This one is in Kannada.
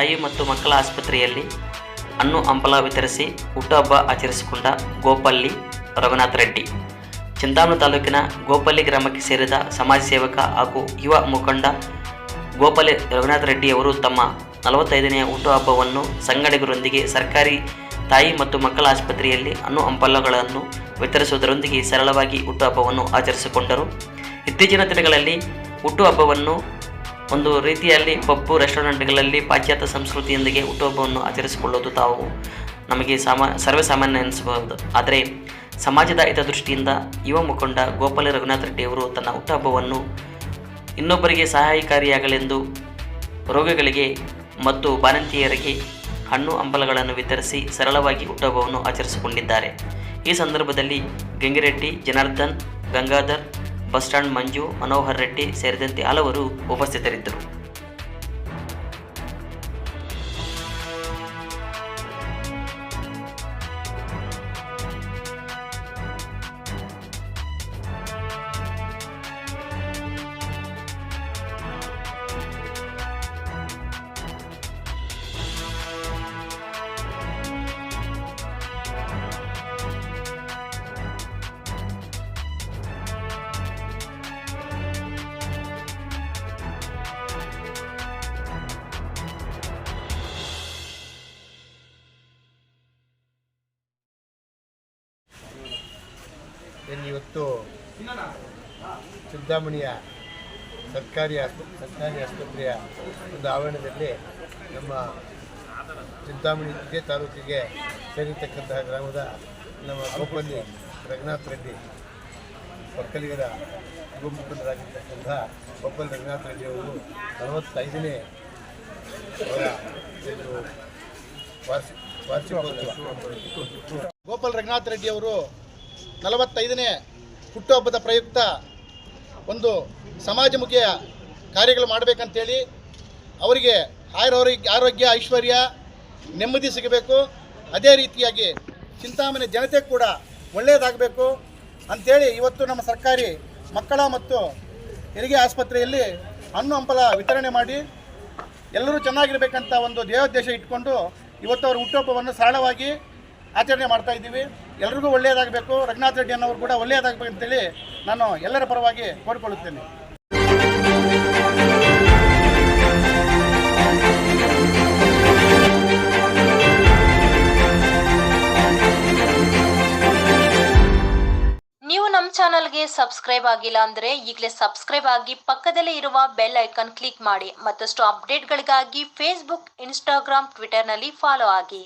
ತಾಯಿ ಮತ್ತು ಮಕ್ಕಳ ಆಸ್ಪತ್ರೆಯಲ್ಲಿ ಹಣ್ಣು ಹಂಪಲ ವಿತರಿಸಿ ಹುಟ್ಟುಹಬ್ಬ ಆಚರಿಸಿಕೊಂಡ ಗೋಪಲ್ಲಿ ರಘುನಾಥ್ ರೆಡ್ಡಿ. ಚಿಂತಾಮಣಿ ತಾಲೂಕಿನ ಗೋಪಲ್ಲಿ ಗ್ರಾಮಕ್ಕೆ ಸೇರಿದ ಸಮಾಜ ಸೇವಕ ಹಾಗೂ ಯುವ ಮುಖಂಡ ಗೋಪಲ್ಲಿ ರಘುನಾಥ್ ರೆಡ್ಡಿ ಅವರು ತಮ್ಮ ನಲವತ್ತೈದನೆಯ ಹುಟ್ಟುಹಬ್ಬವನ್ನು ಸಂಗಡಿಗರೊಂದಿಗೆ ಸರ್ಕಾರಿ ತಾಯಿ ಮತ್ತು ಮಕ್ಕಳ ಆಸ್ಪತ್ರೆಯಲ್ಲಿ ಹಣ್ಣು ಹಂಪಲಗಳನ್ನು ವಿತರಿಸುವುದರೊಂದಿಗೆ ಸರಳವಾಗಿ ಹುಟ್ಟುಹಬ್ಬವನ್ನು ಆಚರಿಸಿಕೊಂಡರು. ಇತ್ತೀಚಿನ ದಿನಗಳಲ್ಲಿ ಹುಟ್ಟುಹಬ್ಬವನ್ನು ಒಂದು ರೀತಿಯಲ್ಲಿ ಪಬ್ಬು ರೆಸ್ಟೋರೆಂಟ್ಗಳಲ್ಲಿ ಪಾಶ್ಚಾತ್ಯ ಸಂಸ್ಕೃತಿಯೊಂದಿಗೆ ಹುಟ್ಟುಹಬ್ಬವನ್ನು ಆಚರಿಸಿಕೊಳ್ಳೋದು ತಾವು ನಮಗೆ ಸಾಮಾ, ಸರ್ವೇಸಾಮಾನ್ಯ ಎನಿಸಬಹುದು. ಆದರೆ ಸಮಾಜದ ಹಿತದೃಷ್ಟಿಯಿಂದ ಯುವ ಮುಖಂಡ ಗೋಪಾಲ ರಘುನಾಥ್ ರೆಡ್ಡಿಯವರು ತನ್ನ ಹುಟ್ಟುಹಬ್ಬವನ್ನು ಇನ್ನೊಬ್ಬರಿಗೆ ಸಹಾಯಕಾರಿಯಾಗಲೆಂದು ರೋಗಿಗಳಿಗೆ ಮತ್ತು ಬಾಣಂತಿಯರಿಗೆ ಹಣ್ಣು ಅಂಬಲಗಳನ್ನು ವಿತರಿಸಿ ಸರಳವಾಗಿ ಹುಟ್ಟುಹಬ್ಬವನ್ನು ಆಚರಿಸಿಕೊಂಡಿದ್ದಾರೆ. ಈ ಸಂದರ್ಭದಲ್ಲಿ ಗಂಗಿರೆಡ್ಡಿ, ಜನಾರ್ದನ್, ಗಂಗಾಧರ್ ಬಸ್ ಸ್ಟ್ಯಾಂಡ್ ಮಂಜು ಮನೋಹರ್ ರೆಡ್ಡಿ ಸೇರಿದಂತೆ ಹಲವರು ಉಪಸ್ಥಿತರಿದ್ದರು. ಏನು ಇವತ್ತು ಚಿಂತಾಮಣಿಯ ಸರ್ಕಾರಿ ಸರ್ಕಾರಿ ಆಸ್ಪತ್ರೆಯ ಒಂದು ಆವರಣದಲ್ಲಿ ನಮ್ಮ ಚಿಂತಾಮಣಿ ಇದೇ ತಾಲೂಕಿಗೆ ಸೇರಿರ್ತಕ್ಕಂತಹ ಗ್ರಾಮದ ನಮ್ಮ ಗೋಪಲ್ಲಿ ರಘುನಾಥ್ ರೆಡ್ಡಿ, ಒಕ್ಕಲಿಗರ ಯುವ ಗೋಪಲ್ ರಘುನಾಥ್ ರೆಡ್ಡಿ ಅವರು ನಲವತ್ತೈದನೇ ಅವರ ವಾರ್ಷಿಕ ಗೋಪಾಲ್ ರಘುನಾಥ್ ರೆಡ್ಡಿ ಅವರು ನಲವತ್ತೈದನೇ ಹುಟ್ಟುಹಬ್ಬದ ಪ್ರಯುಕ್ತ ಒಂದು ಸಮಾಜಮುಖಿಯ ಕಾರ್ಯಗಳು ಮಾಡಬೇಕಂತೇಳಿ ಅವರಿಗೆ ಆರೋಗ್ಯ ಆರೋಗ್ಯ, ಐಶ್ವರ್ಯ, ನೆಮ್ಮದಿ ಸಿಗಬೇಕು. ಅದೇ ರೀತಿಯಾಗಿ ಚಿಂತಾಮಣಿ ಜನತೆ ಕೂಡ ಒಳ್ಳೆಯದಾಗಬೇಕು ಅಂಥೇಳಿ ಇವತ್ತು ನಮ್ಮ ಸರ್ಕಾರಿ ಮಕ್ಕಳ ಮತ್ತು ಹೆರಿಗೆ ಆಸ್ಪತ್ರೆಯಲ್ಲಿ ಹಣ್ಣು ಹಂಪಲ ವಿತರಣೆ ಮಾಡಿ ಎಲ್ಲರೂ ಚೆನ್ನಾಗಿರಬೇಕಂತ ಒಂದು ದೇವೋದ್ದೇಶ ಇಟ್ಕೊಂಡು ಇವತ್ತು ಅವ್ರ ಹುಟ್ಟುಹಬ್ಬವನ್ನು ಸರಳವಾಗಿ ಆಚರಣೆ ಮಾಡ್ತಾ ಇದ್ದೀವಿ. ಎಲ್ರಿಗೂ ಒಳ್ಳೆಯದಾಗಬೇಕು. ರಘುನಾಥ್ ರೆಡ್ಡಿ ಅನ್ನೋರು ಕೂಡ ಒಳ್ಳೆಯದಾಗಬೇಕು ಅಂತೇಳಿ ನಾನು ಎಲ್ಲರ ಪರವಾಗಿ ಕೋರಿಕೊಳ್ಳುತ್ತೇನೆ ನೀವು ನಮ್ಮ ಚಾನಲ್ಗೆ ಸಬ್ಸ್ಕ್ರೈಬ್ ಆಗಿಲ್ಲ ಅಂದ್ರೆ ಈಗಲೇ ಸಬ್ಸ್ಕ್ರೈಬ್ ಆಗಿ ಪಕ್ಕದಲ್ಲೇ ಇರುವ ಬೆಲ್ ಐಕಾನ್ ಕ್ಲಿಕ್ ಮಾಡಿ ಮತ್ತಷ್ಟು ಅಪ್ಡೇಟ್ಗಳಿಗಾಗಿ ಫೇಸ್ಬುಕ್ ಇನ್ಸ್ಟಾಗ್ರಾಮ್ ಟ್ವಿಟರ್ನಲ್ಲಿ ಫಾಲೋ ಆಗಿ.